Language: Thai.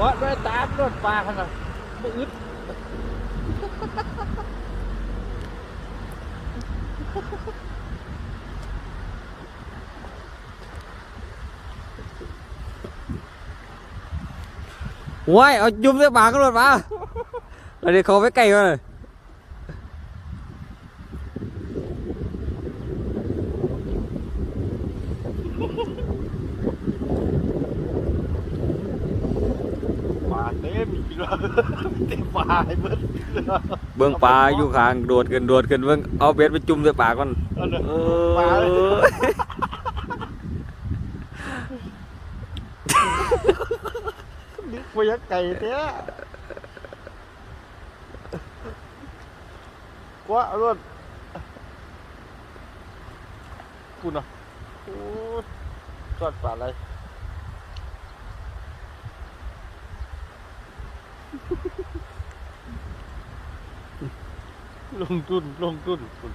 ว่าด้วยตามรถปลาขนาดบ่อึดว้ายเอาจุ่มใส่ปลากกันรถมาแล้วเดี๋ยวเขาไปไกลกันเลย ปลาเต็มอีกแล้ว เต็มปลาเบิดเบื้องปลาอยู่ข้างโดดกันโดดกันเบื้องเอาเบ็ดไปจุ่มใส่ปากก่อนเออปลาเลยนึกไปยังไก่เนี้ยกว่ารถคุณเนาะโอ้ยทอดปลาอะไร ลงทุนลงทุนคุณ